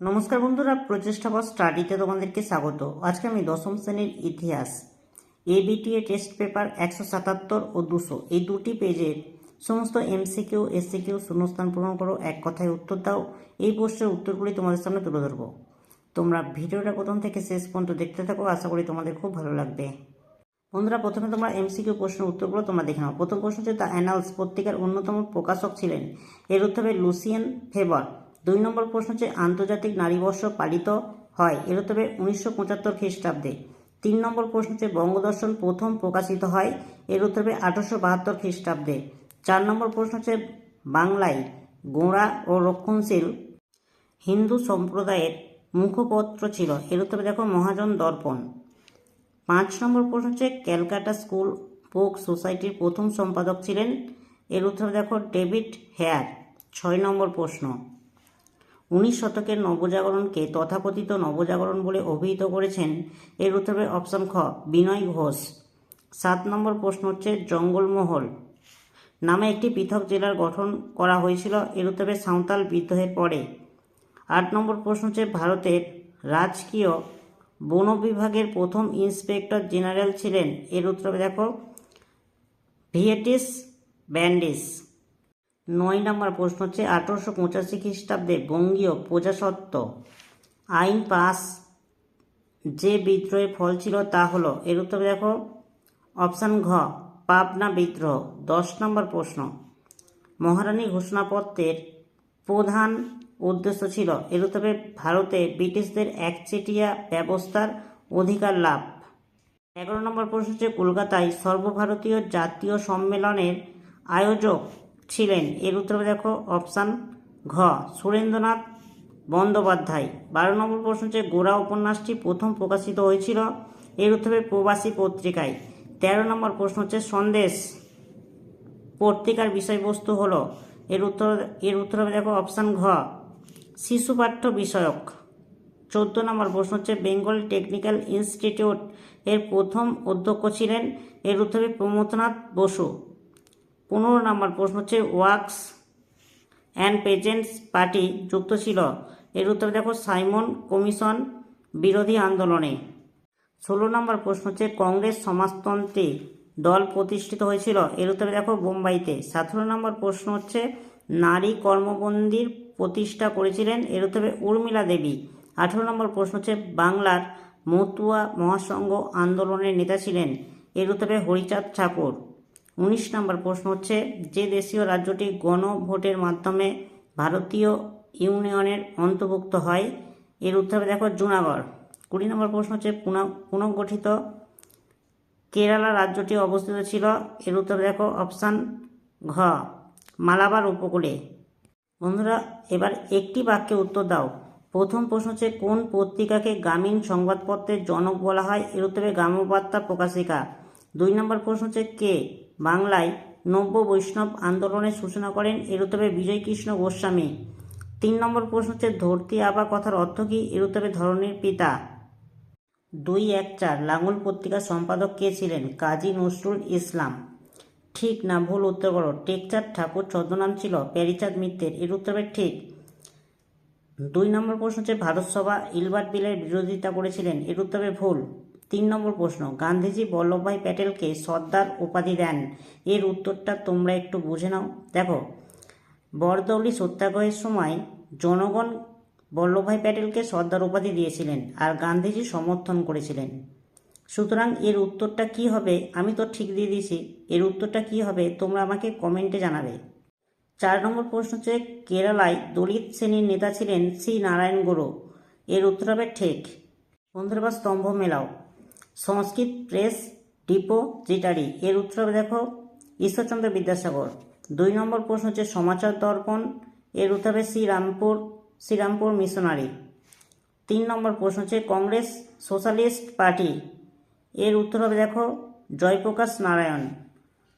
নমস্কার বন্ধুরা, প্রচেষ্টা বা স্টাডিতে তোমাদেরকে স্বাগত। আজকে আমি দশম শ্রেণির ইতিহাস এবিটিএ টেস্ট পেপার একশো সাতাত্তর ও দুশো। এই দুটি পেজের সমস্ত এমসিকিউ এসসিকিউ শূন্যস্থান পূরণ করো, এক কথায় উত্তর দাও। এই প্রশ্নের উত্তরগুলি তোমাদের সামনে তুলে ধরবো। তোমরা ভিডিওটা প্রথম থেকে শেষ পর্যন্ত দেখতে থাকো, আশা করি তোমাদের খুব ভালো লাগবে। বন্ধুরা, প্রথমে তোমরা এমসিকিউ প্রশ্নের উত্তরগুলো তোমরা দেখে নাও। প্রথম প্রশ্ন হচ্ছে, দ্য অ্যানালস পত্রিকার অন্যতম প্রকাশক ছিলেন, এর উত্তর হবে লুসিয়ান ফেবার। দুই নম্বর প্রশ্ন হচ্ছে, আন্তর্জাতিক নারী বর্ষ পালিত হয় এর হবে উনিশশো পঁচাত্তর খ্রিস্টাব্দে। তিন নম্বর প্রশ্ন হচ্ছে, বঙ্গদর্শন প্রথম প্রকাশিত হয় এর উত্তর আঠারোশো বাহাত্তর খ্রিস্টাব্দে। চার নম্বর প্রশ্ন হচ্ছে, বাংলায় গোঁড়া ও রক্ষণশীল হিন্দু সম্প্রদায়ের মুখপত্র ছিল এর উত্তরে দেখো মহাজন দর্পণ। পাঁচ নম্বর প্রশ্ন হচ্ছে, ক্যালকাটা স্কুল পোক সোসাইটির প্রথম সম্পাদক ছিলেন এর উত্তরে দেখো ডেভিড হেয়ার। ছয় নম্বর প্রশ্ন উনিশ শতকের নবজাগরণকে তথাকথিত নবজাগরণ বলে অভিহিত করেছেন এর উত্তরে অপশন খ, বিনয় ঘোষ। সাত নম্বর প্রশ্ন হচ্ছে জঙ্গলমহল। নামে একটি পৃথক জেলার গঠন করা হয়েছিল, এর উত্তরে সাঁওতাল বিদ্রোহের পরে। আট নম্বর প্রশ্ন হচ্ছে ভারতের রাজকীয় বন বিভাগের প্রথম ইন্সপেক্টর জেনারেল ছিলেন, এর উত্তরে দেখো ভিয়েটিস ব্যান্ডিস। নয় নম্বর প্রশ্ন হচ্ছে, আঠারোশো পঁচাশি খ্রিস্টাব্দে বঙ্গীয় প্রজাসত্ব আইন পাস যে বিদ্রোহের ফল ছিল তা হলো, এর উত্তরে দেখো, অপশান ঘ, পাবনা বিদ্রোহ, দশ নম্বর প্রশ্ন। মহারানী ঘোষণাপত্রের প্রধান উদ্দেশ্য ছিল, এর উত্তরে ভারতে ব্রিটিশদের একচেটিয়া ব্যবস্থার অধিকার লাভ। এগারো নম্বর প্রশ্ন হচ্ছে, কলকাতায় সর্বভারতীয় জাতীয় সম্মেলনের আয়োজক ছিলেন। এর উত্তরে দেখো, অপশান ঘ, সুরেন্দ্রনাথ বন্দ্যোপাধ্যায়। বারো নম্বর প্রশ্ন হচ্ছে, গোড়া উপন্যাসটি প্রথম প্রকাশিত হয়েছিল? এর উত্তরে প্রবাসী পত্রিকায়। তেরো নম্বর প্রশ্ন হচ্ছে, সন্দেশ পত্রিকার বিষয়বস্তু হলো? এর উত্তর এর উত্তর দেখো, অপশান ঘ, শিশু পাঠ্য বিষয়ক। চোদ্দ নম্বর প্রশ্ন হচ্ছে, বেঙ্গল টেকনিক্যাল ইনস্টিটিউট এর প্রথম অধ্যক্ষ ছিলেন? এর উত্তরে প্রমথনাথ বসু। পনেরো নম্বর প্রশ্ন হচ্ছে ওয়ার্কস অ্যান্ড পেজেন্টস পার্টি যুক্ত ছিল। এর উত্তরে দেখো, সাইমন কমিশন বিরোধী আন্দোলনে। ষোলো নম্বর প্রশ্ন হচ্ছে, কংগ্রেস সমাজতন্ত্রী দল প্রতিষ্ঠিত হয়েছিল। এর উত্তরে দেখো, বোম্বাইতে। সতেরো নম্বর প্রশ্ন হচ্ছে, নারী কর্মবন্দির প্রতিষ্ঠা করেছিলেন। এর উত্তরে উর্মিলা দেবী। আঠেরো নম্বর প্রশ্ন হচ্ছে, বাংলার মতুয়া মহাসংঘ আন্দোলনের নেতা ছিলেন। এর উত্তরে হরিচাঁদ ঠাকুর। উনিশ নম্বর প্রশ্ন হচ্ছে, যে দেশীয় রাজ্যটি গণভোটের মাধ্যমে ভারতীয় ইউনিয়নের অন্তর্ভুক্ত হয়, এর উত্তরে দেখো জুনাগড়। কুড়ি নম্বর প্রশ্ন হচ্ছে, পুনঃ পুনর্গঠিত কেরালা রাজ্যটি অবস্থিত ছিল, এর উত্তর দেখো অপশান ঘ, মালাবার উপকূলে। বন্ধুরা, এবার একটি বাক্যে উত্তর দাও। প্রথম প্রশ্ন হচ্ছে, কোন পত্রিকাকে গ্রামীণ সংবাদপত্রের জনক বলা হয়? এর উত্তরে গ্রামবার্তা প্রকাশিকা। দুই নম্বর প্রশ্ন হচ্ছে, কে? বাংলায় নব্য বৈষ্ণব আন্দোলনের সূচনা করেন এর উত্তরে বিজয়কৃষ্ণ গোস্বামী। তিন নম্বর প্রশ্ন হচ্ছে, ধরতি আবা কথার অর্থ কী? এর উত্তরে ধরনের পিতা। দুই এক চার, লাঙল পত্রিকার সম্পাদক কে ছিলেন? কাজী নজরুল ইসলাম। ঠিক না, ভুল উত্তর করো। টেকচাঁদ ঠাকুর ছদ্মনাম ছিল প্যারিচাঁদ মিত্রের। এর উত্তরে ঠিক। দুই নম্বর প্রশ্ন হচ্ছে, ভারত সভা ইলবার্ট বিলের বিরোধিতা করেছিলেন। এর উত্তরে ভুল। তিন নম্বর প্রশ্ন, গান্ধীজি বল্লভভাই প্যাটেলকে সর্দার উপাধি দেন, এর উত্তরটা তোমরা একটু বুঝে নাও। দেখো, বরদৌলি সত্যাগ্রহের সময় জনগণ বল্লভভাই প্যাটেলকে সর্দার উপাধি দিয়েছিলেন আর গান্ধীজি সমর্থন করেছিলেন। সুতরাং এর উত্তরটা কি হবে, আমি তো ঠিক দিয়ে দিয়েছি। এর উত্তরটা কি হবে, তোমরা আমাকে কমেন্টে জানাবে। চার নম্বর প্রশ্ন হচ্ছে, কেরালায় দলিত শ্রেণির নেতা ছিলেন শ্রী নারায়ণ গুরু। এর উত্তর হবে ঠিক। বন্ধুরা স্তম্ভ মেলাও। সংস্কৃত প্রেস, ডিপো জিটারি এর উত্তর দেখো, ঈশ্বরচন্দ্র বিদ্যাসাগর। দুই নম্বর প্রশ্ন হচ্ছে, সমাচার দর্পণ। এর উত্তর হবে শ্রীরামপুর শ্রীরামপুর মিশনারি। তিন নম্বর প্রশ্ন হচ্ছে, কংগ্রেস সোশ্যালিস্ট পার্টি। এর উত্তর হবে দেখো, Jayaprakash Narayan.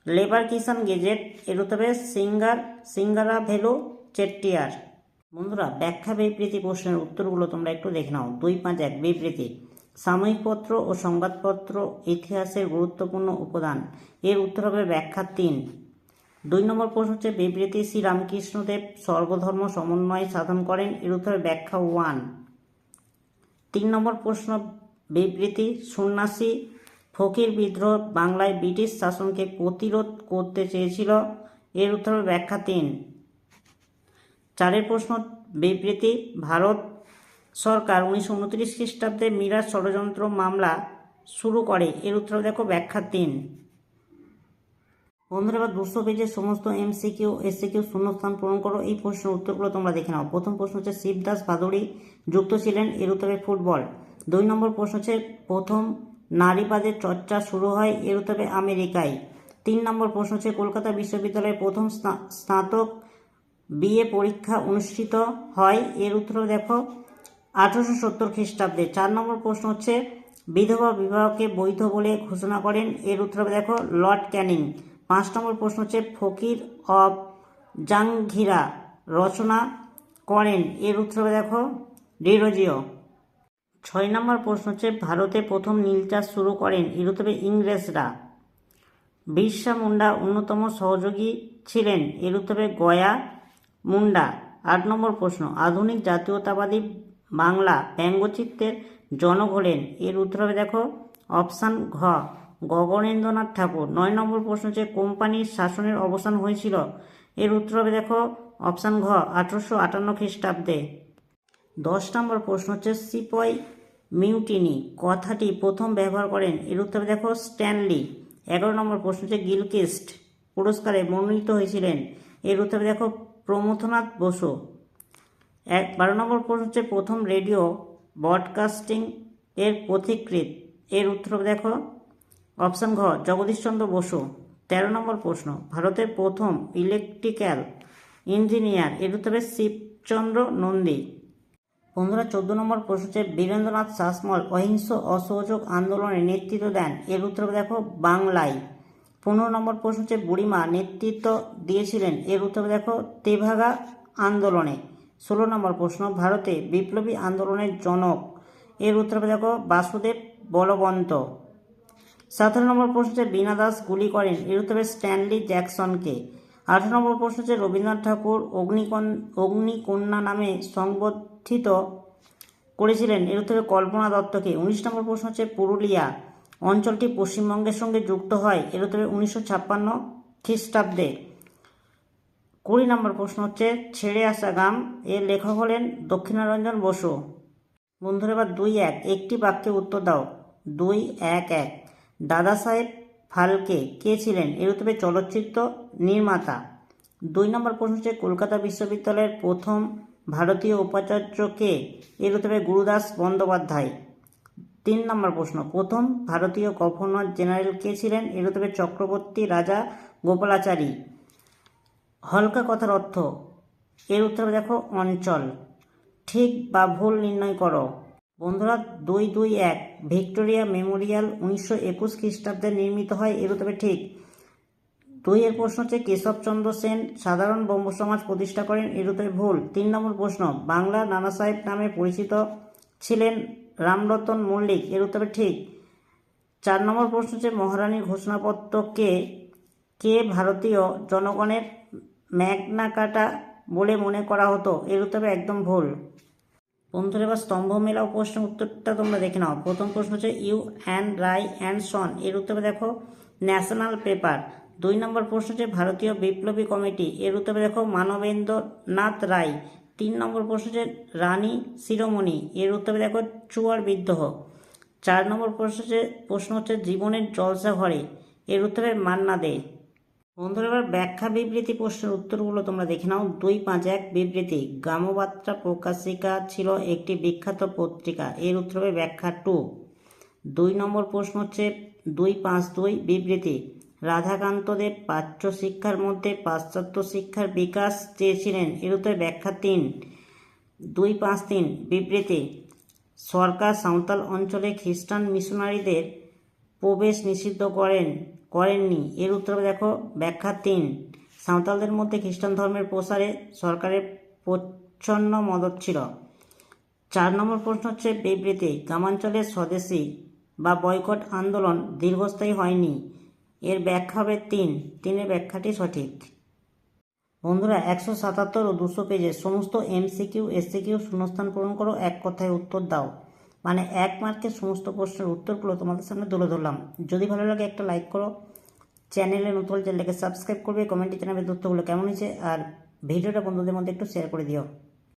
Labour Kisan gazette. এর উত্তর হবে সিঙ্গার, সিঙ্গারা ভেলু, চেট্টিয়ার। বন্ধুরা, ব্যাখ্যা বিবৃতি প্রশ্নের উত্তরগুলো তোমরা একটু দেখে নাও। দুই পাঁচ এক, বিবৃতি। সাময়িক পত্র ও সংবাদপত্র ইতিহাসের গুরুত্বপূর্ণ উপাদান। এর উত্তর হবে ব্যাখ্যা তিন। দুই নম্বর প্রশ্ন হচ্ছে, বিবৃতি শ্রী রামকৃষ্ণদেব সর্বধর্ম সমন্বয় সাধন করেন। এর উত্তরে ব্যাখ্যা ওয়ান। তিন নম্বর প্রশ্ন, বিবৃতি, সন্ন্যাসী ফকির বিদ্রোহ বাংলায় ব্রিটিশ শাসনকে প্রতিরোধ করতে চেয়েছিল। এর উত্তরে ব্যাখ্যা তিন। চারের প্রশ্ন, বিবৃতি, ভারত সরকার উনিশশো উনত্রিশ খ্রিস্টাব্দে মিরাজ ষড়যন্ত্র মামলা শুরু করে। এর উত্তর দেখো ব্যাখ্যা তিন। বন্ধুরা দুশো পেজের সমস্ত এমসিকিউ, এসসিকিউ শূন্যস্থান পূরণ করো। এই প্রশ্নের উত্তরগুলো তোমরা দেখে নাও। প্রথম প্রশ্ন হচ্ছে, শিবদাস ভাদুড়ি যুক্ত ছিলেন? এর উত্তরে ফুটবল। দুই নম্বর প্রশ্ন হচ্ছে, প্রথম নারীবাদের চর্চা শুরু হয় এর উত্তরে আমেরিকায়। তিন নম্বর প্রশ্ন হচ্ছে, কলকাতা বিশ্ববিদ্যালয়ের প্রথম স্না- স্নাতক বিএ পরীক্ষা অনুষ্ঠিত হয় এর উত্তর দেখো আঠারোশো সত্তর খ্রিস্টাব্দে চার নম্বর প্রশ্ন হচ্ছে, বিধবা বিবাহকে বৈধ বলে ঘোষণা করেন। এর উত্তর হবে, দেখো, লর্ড ক্যানিং। পাঁচ নম্বর প্রশ্ন হচ্ছে, ফকির অব জাংঘিরা রচনা করেন। এর উত্তর হবে, দেখো ডিরোজিও ছয় নম্বর প্রশ্ন হচ্ছে, ভারতে প্রথম নীল চাষ শুরু করেন। এর উত্তরে ইংরেজরা। বিরসা মুন্ডা অন্যতম সহযোগী ছিলেন। এর উত্তরে গয়া মুন্ডা। আট নম্বর প্রশ্ন, আধুনিক জাতীয়তাবাদী বাংলা ব্যঙ্গচিত্রের জনক হলেন। এর উত্তর হবে দেখো, অপশান ঘ, গগনেন্দ্রনাথ ঠাকুর। নয় নম্বর প্রশ্ন হচ্ছে, কোম্পানির শাসনের অবসান হয়েছিল? এর উত্তর হবে দেখো, অপশান ঘ, আঠারোশো আটান্ন খ্রিস্টাব্দে। দশ নম্বর প্রশ্ন হচ্ছে, সিপয় মিউটিনি কথাটি প্রথম ব্যবহার করেন। এর উত্তরে দেখো, স্ট্যানলি। এগারো নম্বর প্রশ্ন হচ্ছে, গিলকিস্ট পুরস্কারে মনোনীত হয়েছিলেন। এর উত্তরে দেখো, প্রমথনাথ বসু। এক বারো নম্বর প্রশ্ন হচ্ছে, প্রথম রেডিও ব্রডকাস্টিং এর পথিকৃৎ এর উত্তর দেখো। অপশান ঘ, জগদীশচন্দ্র বসু। তেরো নম্বর প্রশ্ন, ভারতের প্রথম ইলেকট্রিক্যাল ইঞ্জিনিয়ার এর উত্তরে শিবচন্দ্র নন্দী। বন্ধুরা, চোদ্দ নম্বর প্রশ্ন হচ্ছে, বীরেন্দ্রনাথ শাসমল অহিংস অসহযোগ আন্দোলনে নেতৃত্ব দেন, এর উত্তর দেখো বাংলায়। পনেরো নম্বর প্রশ্ন হচ্ছে, বুড়িমা নেতৃত্ব দিয়েছিলেন, এর উত্তর দেখো তেভাগা আন্দোলনে। ষোলো নম্বর প্রশ্ন, ভারতে বিপ্লবী আন্দোলনের জনক। এর উত্তর দেখো, বাসুদেব বলবন্ত। সতেরো নম্বর প্রশ্ন বীণা দাস গুলি করেন। এর উত্তরে স্ট্যানলি জ্যাকসনকে। আঠারো নম্বর প্রশ্ন হচ্ছে, রবীন্দ্রনাথ ঠাকুর অগ্নিকন অগ্নিকন্যা নামে সংবর্ধিত করেছিলেন। এর উত্তরে কল্পনা দত্তকে। উনিশ নম্বর প্রশ্ন হচ্ছে, পুরুলিয়া অঞ্চলটি পশ্চিমবঙ্গের সঙ্গে যুক্ত হয়। এর উত্তরে উনিশশো ছাপ্পান্ন খ্রিস্টাব্দে। কুড়ি নম্বর প্রশ্ন হচ্ছে, ছেড়ে আসা গাম এর লেখক হলেন দক্ষিণারঞ্জন বসু। বন্ধুরা, এবার দুই এক, একটি বাক্যে উত্তর দাও। দুই এক এক। দাদা সাহেব ফালকে কে ছিলেন? এর উত্তরে চলচ্চিত্র নির্মাতা। দুই নম্বর প্রশ্ন হচ্ছে, কলকাতা বিশ্ববিদ্যালয়ের প্রথম ভারতীয় উপাচার্য কে? এর উত্তরে গুরুদাস বন্দ্যোপাধ্যায়। তিন নম্বর প্রশ্ন, প্রথম ভারতীয় গভর্নর জেনারেল কে ছিলেন? এর উত্তরে চক্রবর্তী রাজা গোপালাচারী। হলকা কথার অর্থ, এর উত্তরে দেখো অঞ্চল ঠিক বা ভুল নির্ণয় করো। বন্ধুরা, দুই দুই এক, ভিক্টোরিয়া মেমোরিয়াল উনিশশো একুশ খ্রিস্টাব্দে নির্মিত হয় এর উত্তরে ঠিক। দুই এর প্রশ্ন হচ্ছে, কেশবচন্দ্র সেন সাধারণ ব্রহ্ম সমাজ প্রতিষ্ঠা করেন এর উত্তরে ভুল। তিন নম্বর প্রশ্ন, বাংলা নানা সাহেব নামে পরিচিত ছিলেন রামরতন মল্লিক এর উত্তরে ঠিক। চার নম্বর প্রশ্ন হচ্ছে, মহারানীর ঘোষণাপত্রকে কে ভারতীয় জনগণের ম্যাগনা কাটা বলে মনে করা হতো, এর উত্তরে একদম ভুল। বন্ধুরা, এবার স্তম্ভ মেলা ও প্রশ্নের উত্তরটা তোমরা দেখে নাও। প্রথম প্রশ্ন হচ্ছে, U and Rai and son. এর উত্তরে দেখো, ন্যাশনাল পেপার। দুই নম্বর প্রশ্ন হচ্ছে, ভারতীয় বিপ্লবী কমিটি। এর উত্তরে দেখো, মানবেন্দ্রনাথ রায়। তিন নম্বর প্রশ্ন হচ্ছে, রানী শিরোমণি। এর উত্তরে দেখো, চুয়ার বিদ্রোহ। চার নম্বর প্রশ্ন হচ্ছে প্রশ্ন হচ্ছে, জীবনের জলসা ঘরে। এর উত্তরে, মান্না দে। বন্ধুরা, এবার ব্যাখ্যা বিবৃতি প্রশ্নের উত্তরগুলো তোমরা দেখে নাও। দুই পাঁচ এক বিবৃতি। গ্রামবার্তা প্রকাশিকা ছিল একটি বিখ্যাত পত্রিকা। এর উত্তরে ব্যাখ্যা টু। দুই নম্বর প্রশ্ন হচ্ছে, দুই পাঁচ দুই বিবৃতি। রাধাকান্তদেব প্রাচ্য শিক্ষার মধ্যে পাশ্চাত্য শিক্ষার বিকাশ চেয়েছিলেন। এর উত্তরে ব্যাখ্যা তিন। দুই পাঁচ তিন বিবৃতি। সরকার সাঁওতাল অঞ্চলে খ্রিস্টান মিশনারিদের প্রবেশ নিষিদ্ধ করেন। করেননি। এর উত্তরে দেখো, ব্যাখ্যা তিন। সাঁওতালদের মধ্যে খ্রিস্টান ধর্মের প্রসারে সরকারের প্রচ্ছন্ন মদত ছিল। চার নম্বর প্রশ্ন হচ্ছে, বিবৃতি। গ্রামাঞ্চলের স্বদেশী বা বয়কট আন্দোলন দীর্ঘস্থায়ী হয়নি। এর ব্যাখ্যা হবে তিন। তিনের ব্যাখ্যাটি সঠিক। বন্ধুরা, একশো সাতাত্তর ও দুশো পেজের সমস্ত এমসিকিউ, এসসিকিউ শূন্যস্থান পূরণ করো, এক কথায় উত্তর দাও। মানে এক মার্কের সমস্ত প্রশ্নের উত্তরগুলো তোমাদের সামনে তুলে ধরলাম। যদি ভালো লাগে একটা লাইক করো। চ্যানেলে নতুন চ্যানেলকে সাবস্ক্রাইব করবে কমেন্টে জানাবে তথ্যগুলো কেমন হয়েছে। আর ভিডিওটা বন্ধুদের মধ্যে একটু শেয়ার করে দিও।